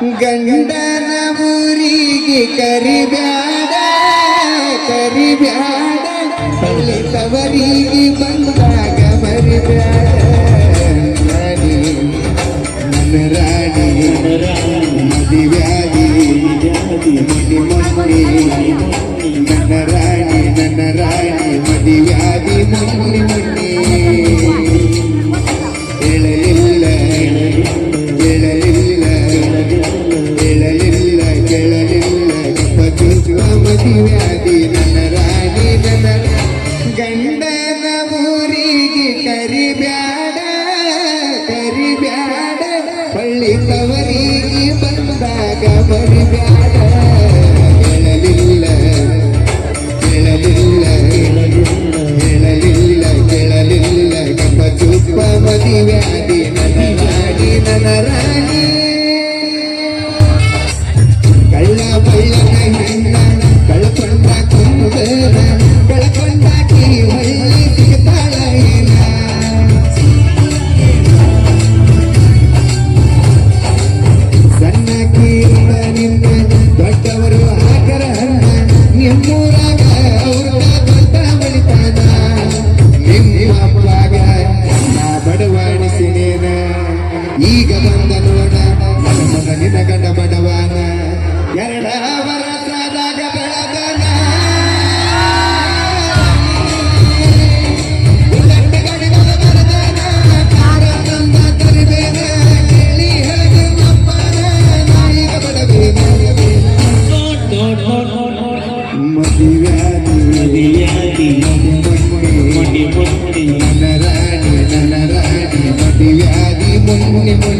ಗಂಡನ ಊರಿಗೆ ಕರಿಬ್ಯಾಡ ಕರಿಬ್ಯಾಡ. ತವರಿಗೆ ಬಂದಾಗ ಬರಿಬ್ಯಾಡ ರಾಣಿ ಮದಿವ್ಯಾದಿ ಮದಿ ನನ್ನ ರಾಣಿ ನನ್ನ ರಾಣಿ ಮದಿವ್ಯಾದಿ ಮುನ್ನಿ. ವ್ಯಾಧಿ ನನ್ನ ರಾಣಿ ಗಂಡನ ಊರಿಗೆ ಕರಿಬ್ಯಾ ಈಗ ಬಂದ ನೋಡ ಮನಮೊದಗಿನ ಗಂಡ ಬಡವಾನ. ಎರಡ ವರಸದಾಗ ಬೆಳದನ ಮದುವೆ ಮದುವೆ Muni Muni.